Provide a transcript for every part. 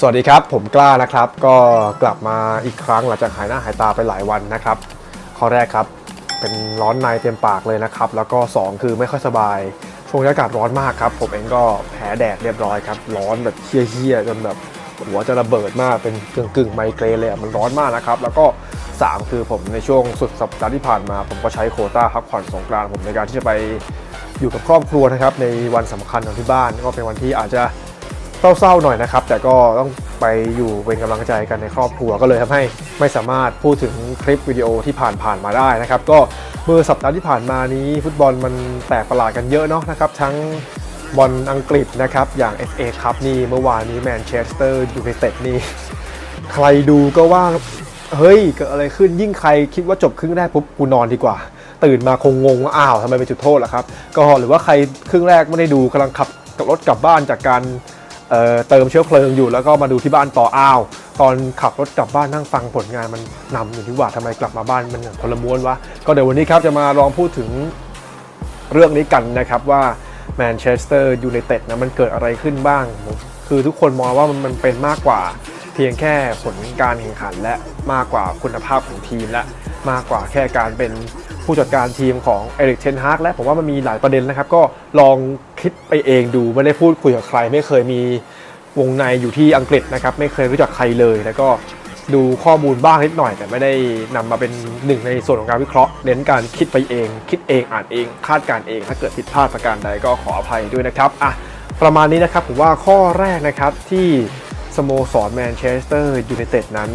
สวัสดีครับ ผมกล้านะครับ ก็กลับมาอีกครั้งหลังจากหายหน้าหายตาไปหลายวันนะครับ ข้อแรกครับ เป็นร้อนในเต็มปากเลยนะครับ แล้วก็ 2 คือไม่ค่อยสบาย ช่วงนี้อากาศร้อนมากครับ ผมเองก็แพ้แดดเรียบร้อยครับ ร้อนแบบเฮี้ยๆจนแบบหัวจะระเบิดมากเป็นกึ่งกึ่งไมเกรนเลยมันร้อนมากนะครับ แล้วก็ 3 คือผมในช่วงสุดสัปดาห์ที่ผ่านมา ผมก็ใช้โคต้าพักผ่อนสงกรานต์ผมในการที่จะไปอยู่กับครอบครัวนะครับในวันสำคัญของที่บ้านก็เป็นวันที่อาจจะ เศร้าๆหน่อยนะครับ แต่ก็ต้องไปอยู่เป็นกำลังใจกันในครอบครัวก็เลยทำให้ไม่สามารถพูดถึงคลิปวิดีโอที่ผ่านๆมาได้นะครับ ก็เมื่อสัปดาห์ที่ผ่านมานี้ ฟุตบอลมันแตกประหลาดกันเยอะเนาะนะครับ ทั้งบอลอังกฤษนะครับอย่าง FA ครับนี่เมื่อวานนี้แมนเชสเตอร์ยูไนเต็ดนี่ใครดูก็ว่าเฮ้ยเกิดอะไรขึ้นยิ่งใครคิดว่าจบครึ่งแรกปุ๊บกูนอนดีกว่า ตื่นมาคงงงว่าอ้าวทำไมเป็นจุดโทษล่ะครับ ก็หรือว่าใครครึ่งแรกไม่ได้ดูกำลังขับรถกลับบ้านจากการ เเติมเชื้อเพลิงอยู่แล้วก็มาดูที่บ้านต่ออ้าว ตอนขับรถกลับบ้านนั่งฟังผลงานมันนำอยู่ที่ว่าทำไมกลับมาบ้านมันอย่างคนละม้วนวะก็เดี๋ยววันนี้ครับจะมาลองพูดถึงเรื่องนี้กันนะครับว่าแมนเชสเตอร์ยูไนเต็ดนะมันเกิดอะไรขึ้นบ้าง คือทุกคนมองว่ามันมันเป็นมากกว่า เพียงแค่ผลการแข่งขันและมากกว่าคุณภาพของทีมและมากกว่าแค่การเป็น ผู้จัดการทีมของเอริกเทนฮากและผมว่ามันมีหลายประเด็นนะครับ ก็ลองคิดไปเองดูไม่ได้พูดคุยกับใคร ไม่เคยมีวงในอยู่ที่อังกฤษนะครับ ไม่เคยรู้จักใครเลย แล้วก็ดูข้อมูลบ้างนิดหน่อย แต่ไม่ได้นำมาเป็นหนึ่งในส่วนของการวิเคราะห์เน้นการคิดไปเอง คิดเองอ่านเอง คาดการณ์เอง ถ้าเกิดผิดพลาดประการใดก็ขออภัยด้วยนะครับอะประมาณนี้นะครับผมว่าข้อแรกนะครับที่สโมสรแมนเชสเตอร์ยูไนเต็ดนั้น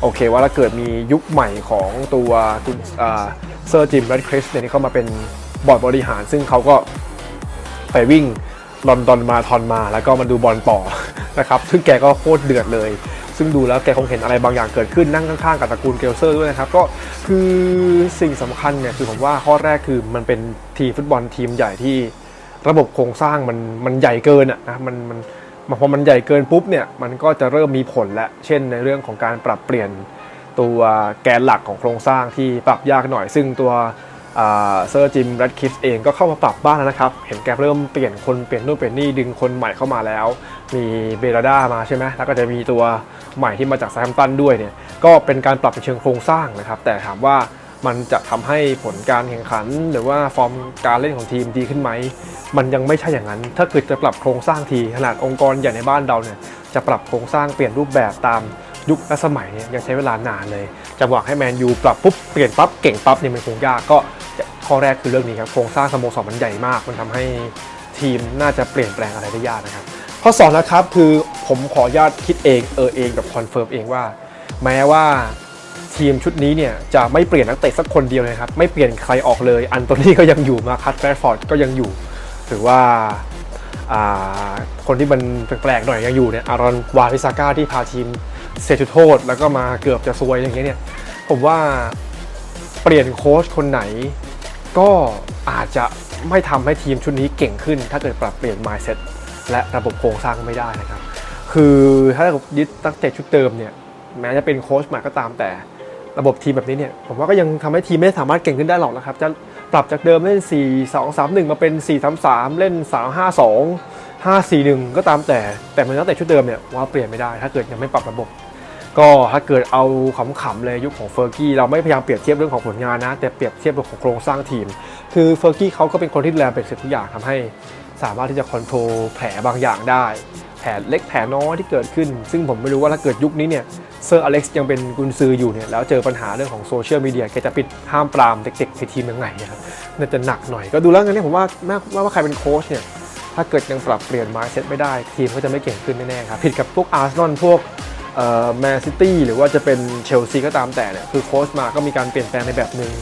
โอเคว่าถ้าเกิดมียุคใหม่ของตัวคุณ เซอร์จิมแรดคริสเนี่ยที่เข้ามาเป็นบอร์ดบริหาร ซึ่งเขาก็ไปวิ่งลอนดอนมาทอนมา แล้วก็มาดูบอลต่อนะครับ ซึ่งแกก็โคตรเดือดเลย ซึ่งดูแล้วแกคงเห็นอะไรบางอย่างเกิดขึ้นนั่งข้างๆกับตระกูลเกลเซอร์ด้วยนะครับ ก็คือสิ่งสำคัญเนี่ยคือผมว่าข้อแรกคือมันเป็นทีมฟุตบอลทีมใหญ่ที่ระบบโครงสร้างมันมันใหญ่เกินอะนะมันมันมันพอมันใหญ่เกินปุ๊บเนี่ยมันก็จะเริ่มมีผลแล้วเช่นในเรื่องของการปรับเปลี่ยน ตัวแกนหลักของโครงสร้างที่ปรับยากหน่อย ซึ่งตัวเซอร์จิมแรดคิฟเองก็เข้ามาปรับบ้างแล้วนะครับ เห็นแกเริ่มเปลี่ยนคนเปลี่ยนนู่นเปลี่ยนนี่ดึงคนใหม่เข้ามาแล้ว มีเบราด้ามาใช่ไหมแล้วก็จะมีตัวใหม่ที่มาจากซาแฮมตันด้วยเนี่ย ก็เป็นการปรับเชิงโครงสร้างนะครับ แต่ถามว่ามันจะทำให้ผลการแข่งขัน หรือว่าฟอร์มการเล่นของทีมดีขึ้นไหม มันยังไม่ใช่อย่างนั้น ถ้าเกิดจะปรับโครงสร้างทีขนาดองค์กรใหญ่ในบ้านเราเนี่ยจะปรับโครงสร้างเปลี่ยนรูปแบบตาม ยุคและสมัยเนี่ยยังใช้เวลานานเลย จะหวังให้แมนยูปรับปุ๊บเปลี่ยนปั๊บเก่งปั๊บเนี่ยมันคงยากก็ข้อแรกคือเรื่องนี้ครับโครงสร้างสโมสรมันใหญ่มาก มันทำให้ทีมน่าจะเปลี่ยนแปลงอะไรได้ยากนะครับข้อสองนะครับคือผมขออนุญาตคิดเองเออเองแบบคอนเฟิร์มเองว่า แม้ว่าทีมชุดนี้เนี่ยจะไม่เปลี่ยนนักเตะสักคนเดียวเลยครับไม่เปลี่ยนใครออกเลย อันโตนี่ก็ยังอยู่มาคัตแฟรดฟอร์ดก็ยังอยู่หรือว่าอ่าคนที่มันแปลกๆหน่อยยังอยู่เนี่ยอารอนวาริซาก้าที่พาทีม เสียจุดโทษแล้วก็มาเกือบจะซวยอย่างเงี้ยเนี่ย ผมว่าเปลี่ยนโค้ชคนไหน ก็อาจจะไม่ทำให้ทีมชุดนี้เก่งขึ้น ถ้าเกิดปรับเปลี่ยน mindset และระบบโครงสร้างไม่ได้นะครับ คือถ้ายึดตั้งแต่ชุดเดิมเนี่ยแม้จะเป็นโค้ชใหม่ก็ตามแต่ระบบทีมแบบนี้เนี่ยผมว่าก็ยังทำให้ทีมไม่สามารถเก่งขึ้นได้หรอกนะครับ จะปรับจากเดิมเล่น 4 2 3 1 มาเป็น 4 3 3 เล่น 3 5 2 5 4 1 ก็ตามแต่แต่มันตั้งแต่ชุดเดิมเนี่ยว่าเปลี่ยนไม่ได้ ถ้าเกิดยังไม่ปรับระบบ ก็ถ้าเกิดเอาขำๆเลยยุคของเฟอร์กี้เราไม่พยายามเปรียบเทียบเรื่องของผลงานนะ แต่เปรียบเทียบเรื่องของโครงสร้างทีม คือเฟอร์กี้เขาก็เป็นคนที่ดูแลเป็นเสร็จทุกอย่างทำให้ สามารถที่จะคอนโทรลแผลบางอย่างได้ แผลเล็กแผลน้อยที่เกิดขึ้น ซึ่งผมไม่รู้ว่าถ้าเกิดยุคนี้เนี่ยเซอร์อเล็กซ์ยังเป็นกุนซืออยู่เนี่ยแล้วเจอปัญหาเรื่องของโซเชียลมีเดียแกจะปิดห้ามปรามเด็กๆในทีมยังไงนะครับน่าจะหนักหน่อยก็ดูแล้วงั้นเนี่ยผมว่าแม้ว่าใครเป็นโค้ชเนี่ยถ้าเกิดยังปรับเปลี่ยน mindset ไม่ได้ ทีมก็จะไม่เก่งขึ้นแน่ๆครับผิดกับพวกอาร์เซนอลพวก แมนซิตี้หรือว่าจะเป็นเชลซีก็ตามแต่เนี่ยคือโค้ชมาก็มีการเปลี่ยนแปลงในแบบหนึ่ง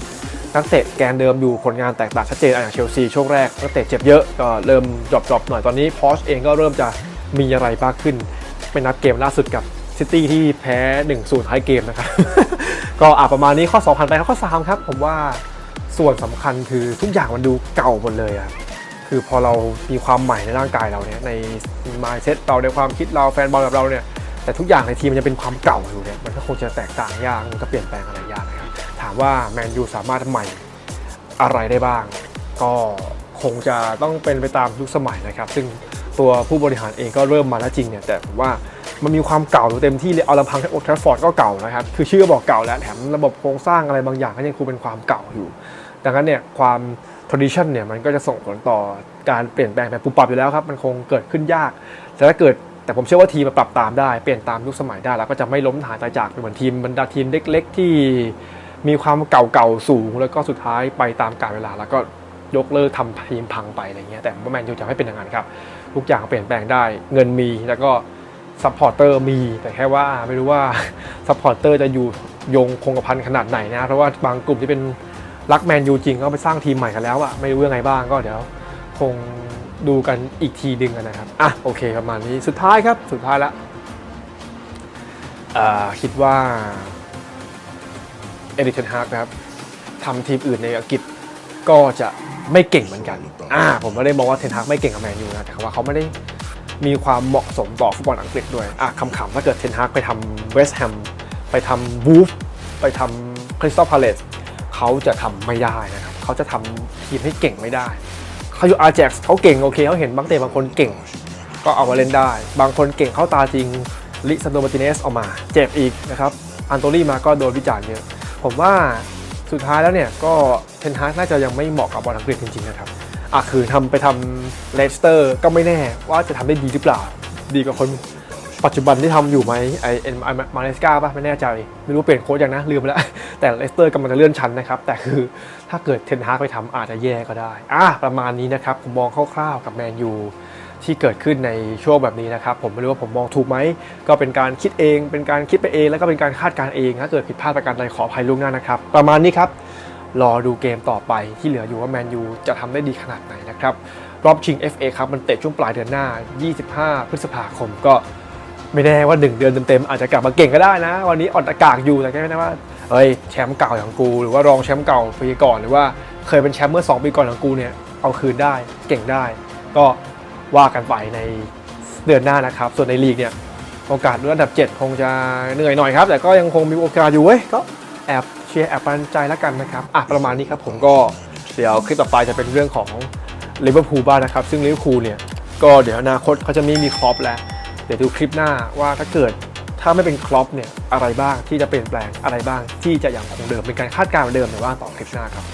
นักเตะแกนเดิมอยู่ผลงานแตกต่างชัดเจนออย่างเชลซีช่วงแรกนักเตะเจ็บเยอะก็เริ่มดรอปๆหน่อยตอนนี้พอชเองก็เริ่มจะมีอะไรมากขึ้น เป็นนัดเกมล่าสุดกับซิตี้ที่แพ้ 1-0ท้ายเกมนะครับ ก็อะประมาณนี้ข้อ2ผ่านไปข้อ3ครับ ผมว่าส่วนสำคัญคือทุกอย่างมันดูเก่าหมดเลยอะคือพอเรามีความใหม่ในร่างกายเราเนี่ยใน mindset เราในความคิดเราแฟนบอลแบบเราเนี่ย แต่ทุกอย่างในทีมมันจะเป็นความเก่าอยู่เนี่ยมันก็คงจะแตกต่างยากมันก็เปลี่ยนแปลงอะไรยากนะครับถามว่าแมนยูสามารถใหม่อะไรได้บ้าง ก็คงจะต้องเป็นไปตามยุคสมัยนะครับ ซึ่งตัวผู้บริหารเองก็เริ่มมาแล้วจริงเนี่ยแต่ผมว่ามันมีความเก่าอยู่เต็มที่เลยเอาลำพังแค่โอทราฟอร์ดก็เก่านะครับ คือชื่อก็บอกเก่าแล้วแถมระบบโครงสร้างอะไรบางอย่างก็ยังคงเป็นความเก่าอยู่ ดังนั้นเนี่ยความ tradition เนี่ยมันก็จะส่งผลต่อการเปลี่ยนแปลงแบบปุบปับอยู่แล้วครับ มันคงเกิดขึ้นยาก แต่ถ้าเกิด แต่ผมเชื่อว่าทีมปรับตามได้ เปลี่ยนตามยุคสมัยได้ แล้วก็จะไม่ล้มหายตายจากไปเหมือนทีมบรรดาทีมเล็ก ๆ ที่มีความเก่าๆสูง แล้วก็สุดท้ายไปตามกาลเวลา แล้วก็ยกเลิกทำทีมพังไปอะไรเงี้ยแต่ว่าแมนยูจะไม่เป็นอย่างนั้นครับทุกอย่างเปลี่ยนแปลงได้เงินมีแล้วก็ซัพพอร์เตอร์มีแต่แค่ว่าไม่รู้ว่าซัพพอร์เตอร์จะอยู่ยงคงกระพันขนาดไหนนะเพราะว่าบางกลุ่มที่เป็นรักแมนยูจริงก็ไปสร้างทีมใหม่กันแล้วอะไม่รู้ยังไงบ้างก็เดี๋ยวคง ดูกันอีกทีดึงกันนะครับ อะโอเคประมาณนี้สุดท้ายครับสุดท้ายละคิดว่าเอริกเทนฮากนะครับทำทีมอื่นในอังกฤษก็จะไม่เก่งเหมือนกัน อ่า ผมไม่ได้มองว่าเทนฮากไม่เก่งกับแมนยูนะ แต่ว่าเขาไม่ได้มีความเหมาะสมต่อฟุตบอลอังกฤษด้วย อะคำๆถ้าเกิดเทนฮากไปทำเวสต์แฮม ไปทำวูฟ ไปทำคริสตัลพาเลสเขาจะทำไม่ได้นะครับ เขาจะทำทีมให้เก่งไม่ได้ เขาอยู่อาร์แจ็เขาเก่งโอเคเขาเห็นบางเตะบางคนเก่ง ก็เอามาเล่นได้ บางคนเก่งเข้าตาจริงลิซันโดมาร์ติเนสออกมาเจ็บอีกนะครับอันโตลี่มาก็โดนวิจารณ์เยอะผมว่าสุดท้ายแล้วเนี่ยก็เทนฮากน่าจะยังไม่เหมาะกับบอลอังกฤษจริงๆนะครับอะคือทำไปทำเลสเตอร์ก็ไม่แน่ว่าจะทำได้ดีหรือเปล่า ดีกว่าคน ปัจจุบันที่ทำอยู่ไหมไอเอ็นมาเลสกาป่ะไม่แน่ใจ ไม่รู้เปลี่ยนโค้ชยังนะ ลืมไปแล้ว แต่เลสเตอร์กำลังจะเลื่อนชั้นนะครับ แต่คือถ้าเกิดเทนฮากไปทำอาจจะแย่ก็ได้อะประมาณนี้นะครับ ผมมองคร่าวๆกับแมนยูที่เกิดขึ้นในช่วงแบบนี้นะครับ ผมไม่รู้ว่าผมมองถูกไหม ก็เป็นการคิดเอง เป็นการคิดไปเอง แล้วก็เป็นการคาดการเองถ้าเกิดผิดพลาดประการใดขออภัยล่วงหน้านะครับ ประมาณนี้ครับรอดูเกมต่อไปที่เหลืออยู่ว่าแมนยูจะทำได้ดีขนาดไหนนะครับรอบชิง FA ครับมันเตะช่วงปลายเดือนหน้า 25 พฤษภาคมก็ ไม่แน่ว่า 1 เดือนเต็มๆอาจจะกลับมาเก่งก็ได้นะ วันนี้อ่อนอากาศอยู่แต่แค่ไม่แน่ว่าเอ้ยแชมป์เก่าอย่างกู หรือว่ารองแชมป์เก่าปีก่อนหรือว่าเคยเป็นแชมป์เมื่อ 2 ปีก่อนของกูเนี่ยเอาคืนได้เก่งได้ ก็ว่ากันไปในเดือนหน้านะครับ ส่วนในลีกเนี่ยโอกาสรุ่นอันดับ 7 คงจะเหนื่อยหน่อยครับ แต่ก็ยังคงมีโอกาสอยู่เว้ยก็แอบเชียร์แอบปันใจแล้วกันนะครับอะประมาณนี้ครับผมก็เดี๋ยวคลิปต่อไปจะเป็นเรื่องของลิเวอร์พูลบ้างนะครับ ซึ่งลิเวอร์พูลเนี่ยก็เดี๋ยวอนาคตเขาจะไม่มีครอปแล้ว เดี๋ยวดูคลิปหน้าว่าถ้าเกิดถ้าไม่เป็นครอปเนี่ยอะไรบ้างที่จะเปลี่ยนแปลงอะไรบ้างที่จะยังคงเดิมเป็นการคาดการณ์เดิมแต่ว่าต่อคลิปหน้าครับ